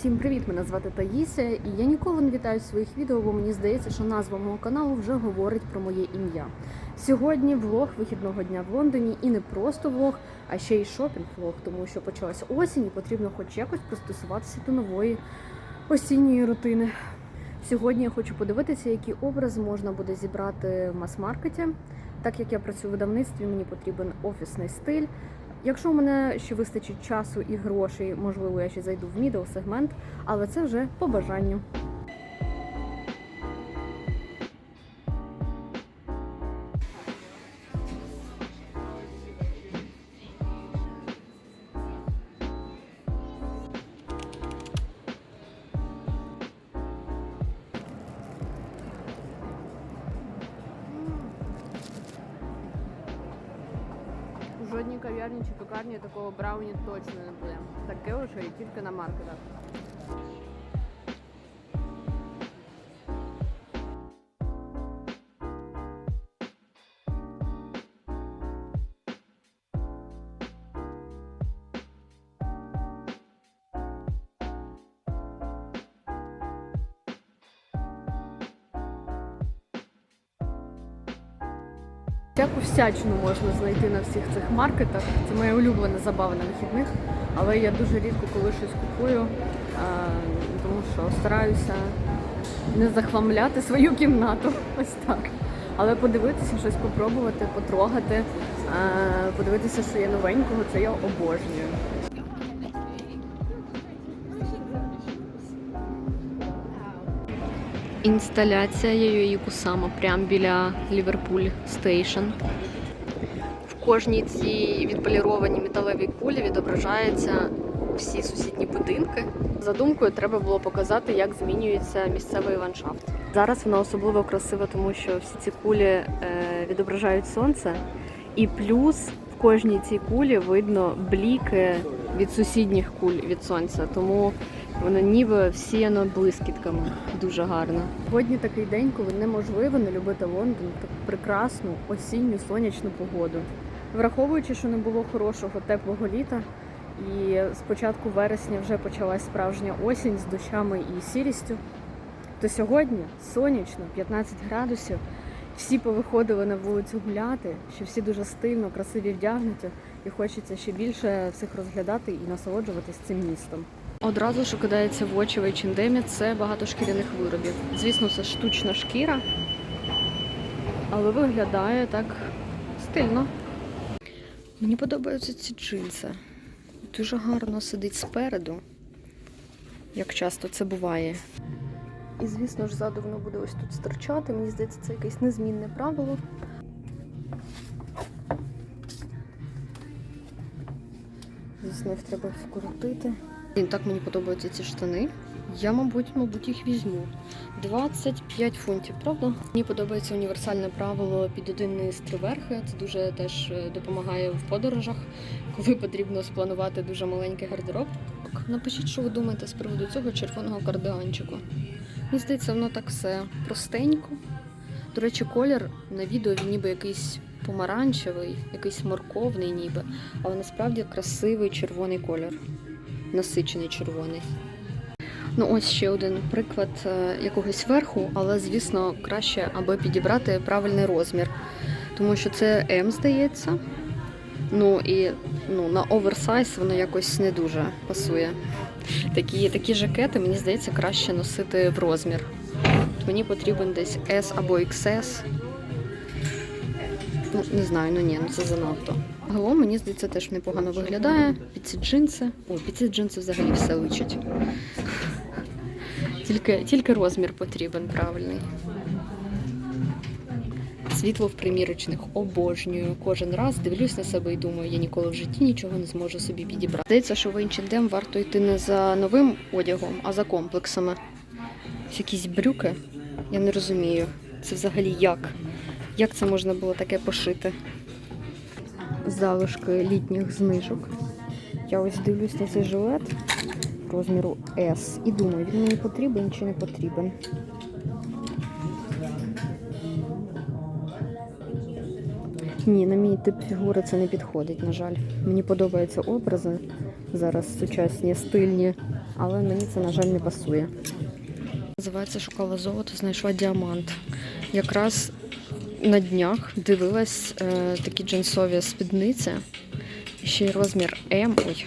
Всім привіт! Мене звати Таїся, і я ніколи не вітаю своїх відео, бо мені здається, що назва мого каналу вже говорить про моє ім'я. Сьогодні влог вихідного дня в Лондоні і не просто влог, а ще й шопінг-влог, тому що почалась осінь і потрібно хоч якось пристосуватися до нової осінньої рутини. Сьогодні я хочу подивитися, які образи можна буде зібрати в мас-маркеті. Так як я працюю в видавництві, мені потрібен офісний стиль. Якщо у мене ще вистачить часу і грошей, можливо, я ще зайду в мідл сегмент, але це вже по бажанню. Кав'ярні чи пекарні такого брауні точно не буде. Таке вже і тільки на маркетах. Всяку всячину можна знайти на всіх цих маркетах. Це моя улюблена забава на вихідних, але я дуже рідко коли щось купую, тому що стараюся не захламляти свою кімнату. Ось так. Але подивитися, щось попробувати, потрогати, подивитися, що є новенького, це я обожнюю. Інсталяція Йойо Кусама прямо біля Ліверпуль Стейшн. В кожній цій відполірованій металевій кулі відображаються всі сусідні будинки. За думкою, треба було показати, як змінюється місцевий ландшафт. Зараз вона особливо красива, тому що всі ці кулі е, відображають сонце, і плюс в кожній цій кулі видно бліки від сусідніх куль від сонця. Тому Воно ніби всіяно блискітками. Дуже гарно. Сьогодні такий день, коли неможливо не любити Лондон таку прекрасну осінню сонячну погоду. Враховуючи, що не було хорошого теплого літа, і з початку вересня вже почалась справжня осінь з дощами і сірістю, то сьогодні сонячно, 15 градусів. Всі повиходили на вулицю гуляти, що всі дуже стильно, красиві вдягнуті, і хочеться ще більше всіх розглядати і насолоджуватись цим містом. Одразу що кидається в очі в H&M, це багато шкіряних виробів. Звісно, це штучна шкіра, але виглядає так стильно. Мені подобаються ці джинси. Дуже гарно сидить спереду, як часто це буває. І, звісно ж, ззаду воно буде ось тут стирчати. Мені здається, це якесь незмінне правило. Звісно, їх треба вкрутити. Блін, так мені подобаються ці штани. Я, мабуть, мабуть, їх візьму. 25 фунтів, правда? Мені подобається універсальне правило під один низ три верхи. Це дуже теж е, допомагає в подорожах, коли потрібно спланувати дуже маленький гардероб. Напишіть, що ви думаєте з приводу цього червоного кардиганчику. Мені здається, воно так все простенько. До речі, колір на відео він ніби якийсь помаранчевий, якийсь морковний, ніби, але насправді красивий червоний колір насичений червоний. Ну, ось ще один приклад е, якогось верху, але, звісно, краще, аби підібрати правильний розмір. Тому що це М, здається. Ну і ну, на оверсайз воно якось не дуже пасує. Такі, такі жакети, мені здається, краще носити в розмір. Мені потрібен десь S або XS. Ну, не знаю, ну ні, ну це занадто. Загалом, мені здається, теж непогано виглядає. Під ці джинси. О, під ці джинси взагалі все личить. Тільки, тільки розмір потрібен правильний. Світло в примірочних обожнюю. Кожен раз дивлюсь на себе і думаю, я ніколи в житті нічого не зможу собі підібрати. Здається, що в H&M варто йти не за новим одягом, а за комплексами. Якісь брюки. Я не розумію. Це взагалі як? Як це можна було таке пошити? Залишки літніх знижок. Я ось дивлюсь на цей жилет розміру S і думаю, він мені потрібен чи не потрібен. Ні, на мій тип фігури це не підходить, на жаль. Мені подобаються образи зараз сучасні, стильні, але мені це, на жаль, не пасує. Називається шукала золото, знайшла діамант. Якраз на днях дивилась е, такі джинсові спідниці. Ще й розмір М. Ой.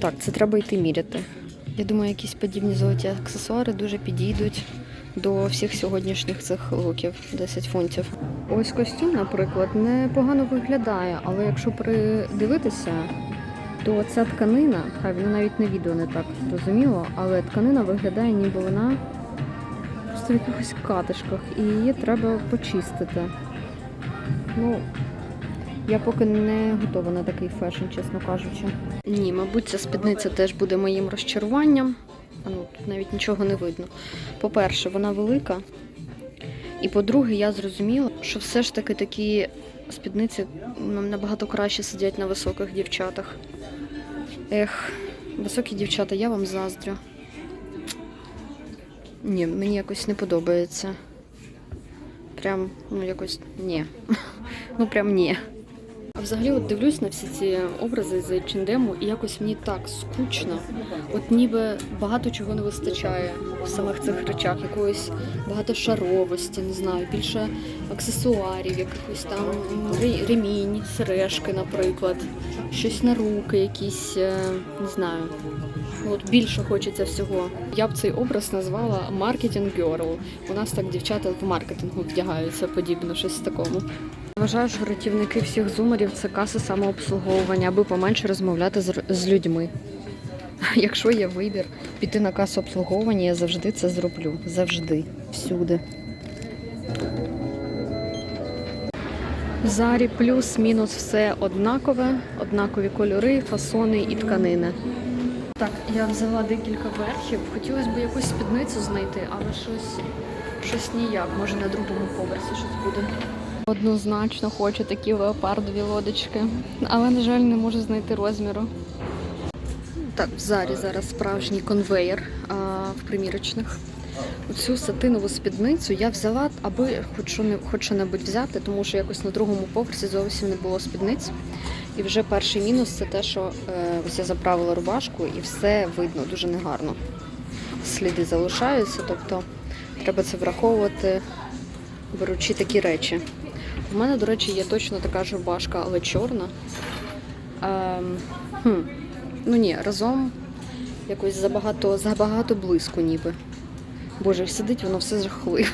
Так, це треба йти міряти. Я думаю, якісь подібні золоті аксесуари дуже підійдуть до всіх сьогоднішніх цих луків 10 фунтів. Ось костюм, наприклад, непогано виглядає, але якщо придивитися, то ця тканина, хай вона навіть на відео не так зрозуміло, але тканина виглядає, ніби вона просто в якихось катишках, і її треба почистити. Ну, я поки не готова на такий фешн, чесно кажучи. Ні, мабуть, ця спідниця теж буде моїм розчаруванням. Ну, тут навіть нічого не видно. По-перше, вона велика. І по-друге, я зрозуміла, що все ж таки такі спідниці набагато краще сидять на високих дівчатах. Ех, високі дівчата, я вам заздрю. Ні, мені якось не подобається. Прям, ну якось ні. Ну прям ні. А взагалі от дивлюсь на всі ці образи з H&M і якось мені так скучно. От ніби багато чого не вистачає в самих цих речах, якоїсь багатошаровості, не знаю, більше аксесуарів, якихось там ре- ремінь, сережки, наприклад, щось на руки, якісь, е, не знаю. От більше хочеться всього. Я б цей образ назвала маркетинг girl. У нас так дівчата в маркетингу вдягаються подібно, щось такому. Вважаю, що рятівники всіх зумерів це каси самообслуговування, аби поменше розмовляти з, з людьми. Якщо є вибір піти на касу обслуговування, я завжди це зроблю. Завжди. Всюди. Зарі плюс-мінус все однакове, однакові кольори, фасони і тканини. Так, я взяла декілька верхів. Хотілося б якусь спідницю знайти, але щось, щось ніяк. Може на другому поверсі щось буде. Однозначно хочу такі леопардові лодочки, але, на жаль, не можу знайти розміру. Так, в зарі зараз справжній конвеєр а, в примірочних. Оцю сатинову спідницю я взяла, аби хоч що-небудь взяти, тому що якось на другому поверсі зовсім не було спідниць. І вже перший мінус це те, що е, ось я заправила рубашку і все видно дуже негарно. Сліди залишаються, тобто треба це враховувати, беручи такі речі. У мене, до речі, є точно така ж рубашка, але чорна. Ем, хм. Ну ні, разом якось забагато, забагато близько ніби. Боже, сидить воно все жахливо.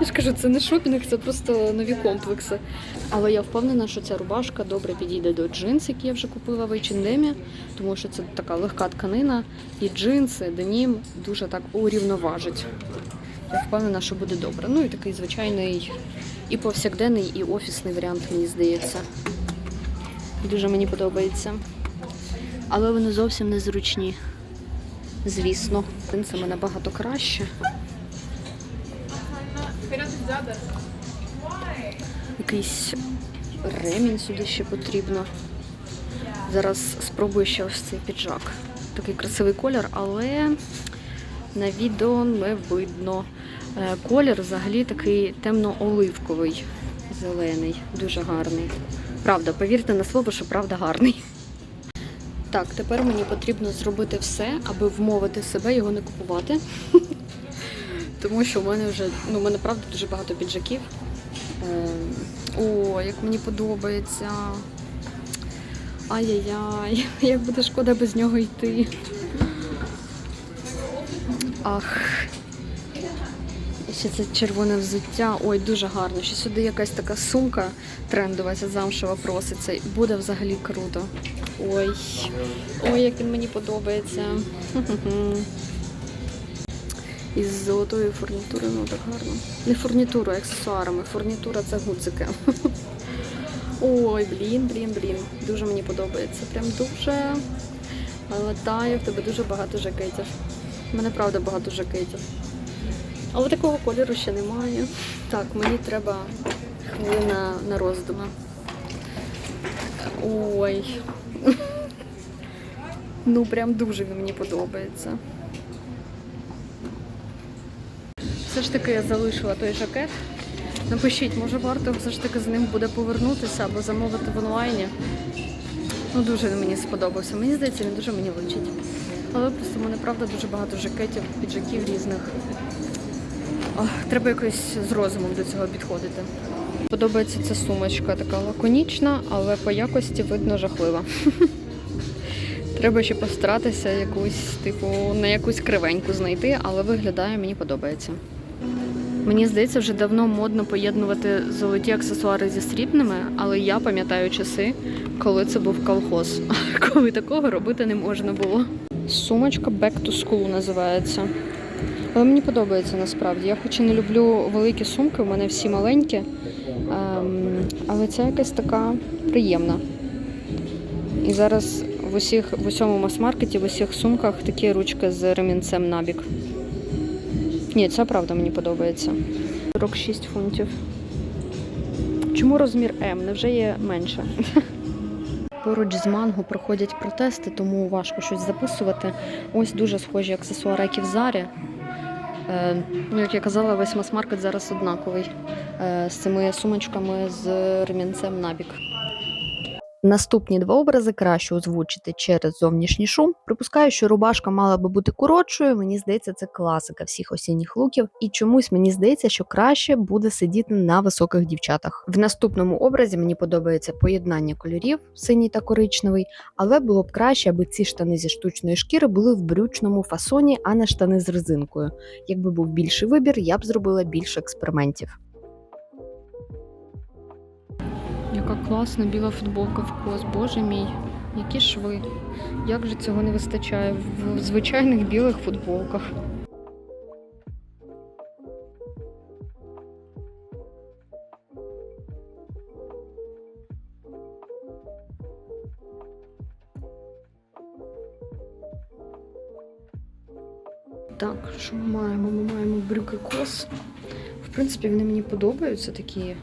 Я ж кажу, це не шопінг, це просто нові комплекси. Але я впевнена, що ця рубашка добре підійде до джинс, які я вже купила в H&M, тому що це така легка тканина, і джинси, денім дуже так урівноважить. Я впевнена, що буде добре. Ну і такий звичайний і повсякденний, і офісний варіант, мені здається. Дуже мені подобається. Але вони зовсім не зручні. Звісно, принцами набагато краще. Якийсь ремінь сюди ще потрібно. Зараз спробую ще ось цей піджак. Такий красивий колір, але на відео не видно. Е, Колір взагалі такий темно-оливковий, зелений, дуже гарний. Правда, повірте на слово, що правда гарний. Так, тепер мені потрібно зробити все, аби вмовити себе його не купувати. Тому що в мене вже, ну, в мене правда дуже багато піджаків. Е, О, як мені подобається. Ай-яй-яй, як буде шкода без нього йти. Ах. Ще це червоне взуття. Ой, дуже гарно. Ще сюди якась така сумка трендова, ця замшева проситься. Буде взагалі круто. Ой, ой, як він мені подобається. Із золотою фурнітурою, ну так гарно. Не фурнітурою, а аксесуарами. Фурнітура це гудзики. Ой, блін, блін, блін. Дуже мені подобається. Прям дуже. Але таю, в тебе дуже багато жакетів. У мене правда багато жакетів. Але такого кольору ще немає. Так, мені треба хвилина на роздуми. Ой. Ну, прям дуже він мені подобається. Все ж таки я залишила той жакет. Напишіть, може варто все ж таки з ним буде повернутися або замовити в онлайні. Ну дуже мені сподобався. Мені здається, він дуже мені личить. Але просто мене правда дуже багато жакетів, піджаків різних. Ох, треба якось з розумом до цього підходити. Подобається ця сумочка, така лаконічна, але по якості видно жахлива. Треба ще постаратися якусь, типу, на якусь кривеньку знайти, але виглядає, мені подобається. Мені здається, вже давно модно поєднувати золоті аксесуари зі срібними, але я пам'ятаю часи, коли це був колхоз, коли такого робити не можна було. Сумочка Back to School називається. Але мені подобається насправді. Я хоч і не люблю великі сумки, у мене всі маленькі. Ем, але ця якась така приємна. І зараз в усіх в усьому мас-маркеті, в усіх сумках такі ручки з ремінцем набік. Ні, це правда мені подобається. 46 фунтів. Чому розмір М? Невже є менше? Поруч з манго проходять протести, тому важко щось записувати. Ось дуже схожі аксесуари, як і в Зарі. Е, ну, як я казала, весь мас-маркет зараз однаковий е, з цими сумочками з ремінцем набік. Наступні два образи краще озвучити через зовнішній шум. Припускаю, що рубашка мала би бути коротшою. Мені здається, це класика всіх осінніх луків, і чомусь мені здається, що краще буде сидіти на високих дівчатах. В наступному образі мені подобається поєднання кольорів синій та коричневий, але було б краще, аби ці штани зі штучної шкіри були в брючному фасоні, а не штани з резинкою. Якби був більший вибір, я б зробила більше експериментів. Яка класна біла футболка в кос, боже мій, які шви. Як же цього не вистачає в звичайних білих футболках. Так, що ми маємо? Ми маємо брюки кос. В принципі, вони мені подобаються такі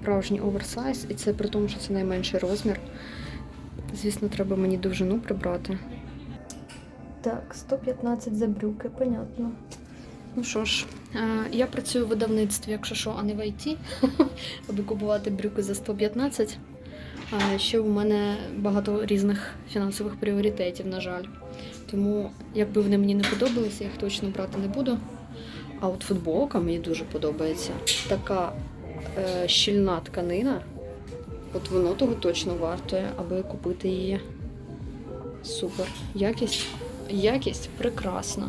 справжній оверсайз, і це при тому, що це найменший розмір. Звісно, треба мені довжину прибрати. Так, 115 за брюки, понятно. Ну що ж, е, я працюю в видавництві, якщо що, а не в ІТ, аби купувати брюки за 115. Ще у мене багато різних фінансових пріоритетів, на жаль. Тому, якби вони мені не подобалися, я їх точно брати не буду. А от футболка мені дуже подобається. Така щільна тканина. От воно того точно вартує, аби купити її. Супер. Якість, якість прекрасна.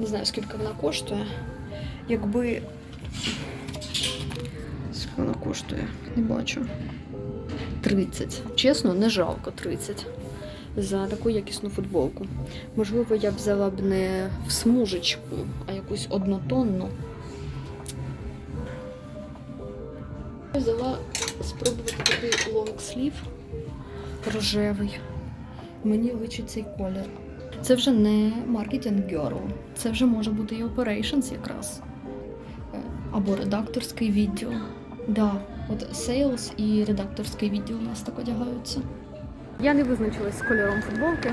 Не знаю, скільки вона коштує. Якби. Скільки вона коштує? Не бачу. 30. Чесно, не жалко 30 за таку якісну футболку. Можливо, я б взяла б не в смужечку, а якусь однотонну. Взяла спробувати такий лонгслів рожевий. Мені личить цей колір. Це вже не Marketing Girl, це вже може бути і Operations якраз. Е, Або редакторський відділ. Да, от Sales і редакторський відділ у нас так одягаються. Я не визначилась з кольором футболки.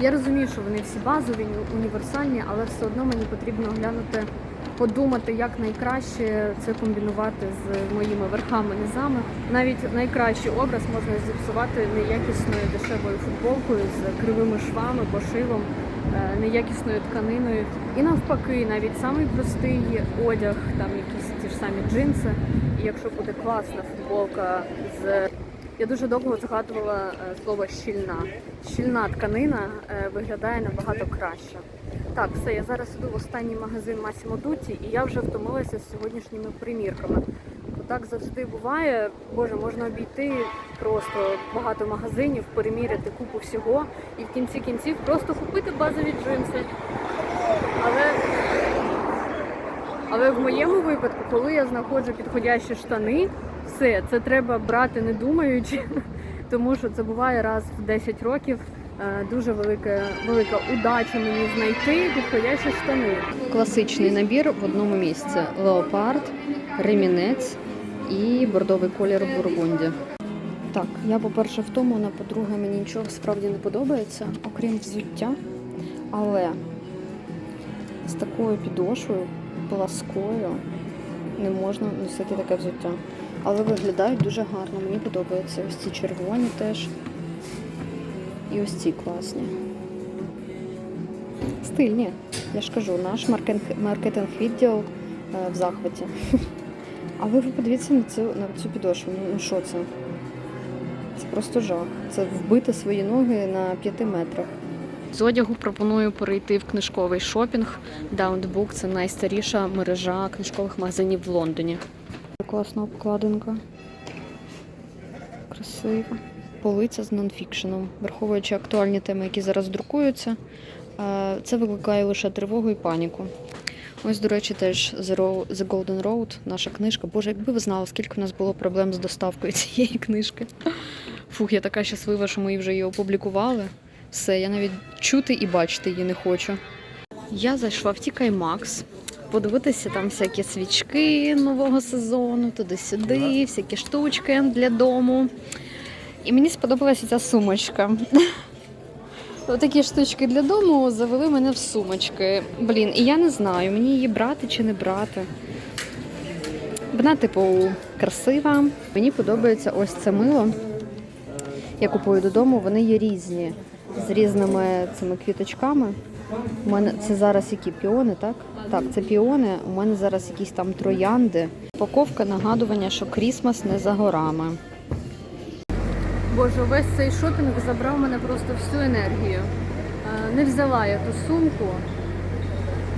Я розумію, що вони всі базові, універсальні, але все одно мені потрібно оглянути, подумати, як найкраще це комбінувати з моїми верхами, низами. Навіть найкращий образ можна зіпсувати неякісною дешевою футболкою з кривими швами, пошивом, е, неякісною тканиною. І навпаки, навіть самий простий одяг, там якісь ті ж самі джинси. І якщо буде класна футболка з я дуже довго згадувала е, слово щільна. Щільна тканина е, виглядає набагато краще. Так, все, я зараз іду в останній магазин Massimo Dutti і я вже втомилася з сьогоднішніми примірками. Бо так завжди буває. Боже, можна обійти просто багато магазинів, переміряти купу всього і в кінці кінців просто купити базові джинси. Але але в моєму випадку, коли я знаходжу підходящі штани, все, це треба брати не думаючи, тому що це буває раз в 10 років. Е, Дуже велика, велика удача мені знайти підходящі штани. Класичний набір в одному місці: леопард, ремінець і бордовий колір бургунді. Так, я, по-перше, в тому, втомлена, по-друге, мені нічого справді не подобається, окрім взуття. Але з такою підошвою, пласкою, не можна носити таке взуття. Але виглядають дуже гарно, мені подобається. Ось ці червоні теж. І ось ці класні. Стильні. Я ж кажу, наш маркетинг- відділ е, в захваті. Але ви подивіться на цю, на цю підошву. Ну ну що це? Це просто жах. Це вбити свої ноги на п'яти метрах. З одягу пропоную перейти в книжковий шопінг. Down це найстаріша мережа книжкових магазинів в Лондоні. Класна обкладинка. Красиво. Полиця з нонфікшеном, враховуючи актуальні теми, які зараз друкуються, це викликає лише тривогу і паніку. Ось, до речі, теж The Golden Road, наша книжка. Боже, якби ви знали, скільки в нас було проблем з доставкою цієї книжки. Фух, я така щаслива, що ми вже її опублікували. Все, я навіть чути і бачити її не хочу. Я зайшла в TK Maxx, подивитися там всякі свічки нового сезону, туди-сюди, всякі штучки для дому. І мені сподобалася ця сумочка. Отакі штучки для дому завели мене в сумочки. Блін, і я не знаю, мені її брати чи не брати. Вона, типу, красива. Мені подобається ось це мило. Я купую додому, вони є різні з різними цими квіточками. У мене це зараз які піони, так? Так, це піони. У мене зараз якісь там троянди. Упаковка нагадування, що Крісмас не за горами. Боже, весь цей шопінг забрав мене просто всю енергію. Е, Не взяла я ту сумку,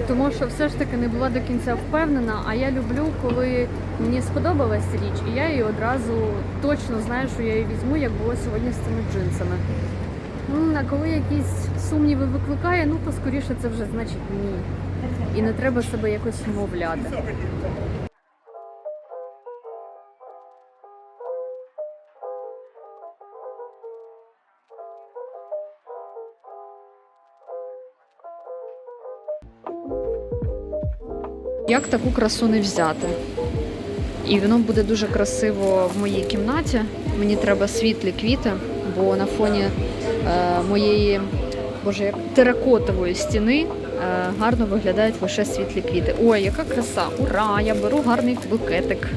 тому що все ж таки не була до кінця впевнена. А я люблю, коли мені сподобалась річ, і я її одразу точно знаю, що я її візьму, як було сьогодні з цими джинсами. Ну, а коли якісь сумніви викликає, ну то скоріше це вже значить ні. І не треба себе якось вмовляти. Як таку красу не взяти? І воно буде дуже красиво в моїй кімнаті. Мені треба світлі квіти, бо на фоні е, моєї боже, як теракотової стіни е, гарно виглядають лише світлі квіти. Ой, яка краса! Ура! Я беру гарний букетик.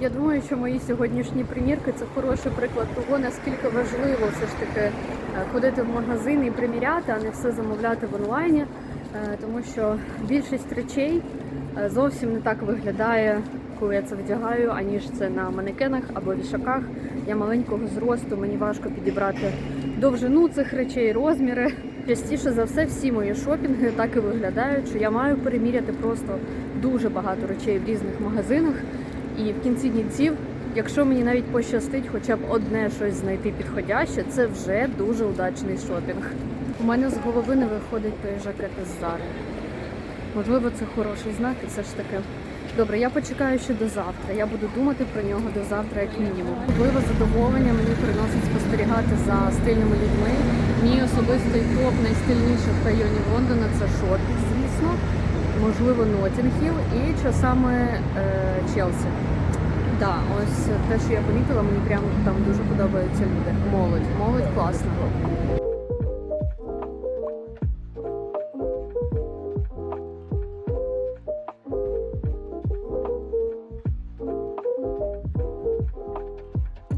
Я думаю, що мої сьогоднішні примірки це хороший приклад того, наскільки важливо все ж таки е, ходити в магазин і приміряти, а не все замовляти в онлайні, Е, тому що більшість речей е, зовсім не так виглядає, коли я це вдягаю, аніж це на манекенах або вішаках. Я маленького зросту, мені важко підібрати довжину цих речей, розміри. Частіше за все, всі мої шопінги так і виглядають, що я маю переміряти просто дуже багато речей в різних магазинах. І в кінці кінців, якщо мені навіть пощастить хоча б одне щось знайти підходяще, це вже дуже удачний шопінг. У мене з голови не виходить той жакет із Зари. Можливо, це хороший знак, і все ж таки. Добре, я почекаю ще до завтра. Я буду думати про нього до завтра, як мінімум. Можливо, задоволення мені приносить спостерігати за стильними людьми. Мій особистий топ найстильніших районів Лондона це звісно, можливо, Нотінгіл і часами е, Челсі. Да, ось те, що я помітила, мені прям там дуже подобаються люди. Молодь, молодь класна.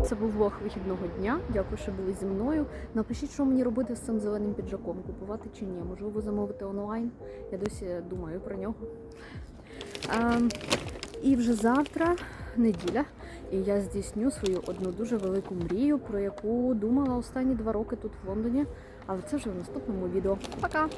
Це був влог вихідного дня. Дякую, що були зі мною. Напишіть, що мені робити з цим зеленим піджаком, купувати чи ні. Можливо, замовити онлайн. Я досі думаю про нього. Ем, і вже завтра неділя, і я здійсню свою одну дуже велику мрію, про яку думала останні два роки тут в Лондоні. Але це вже в наступному відео. Пока!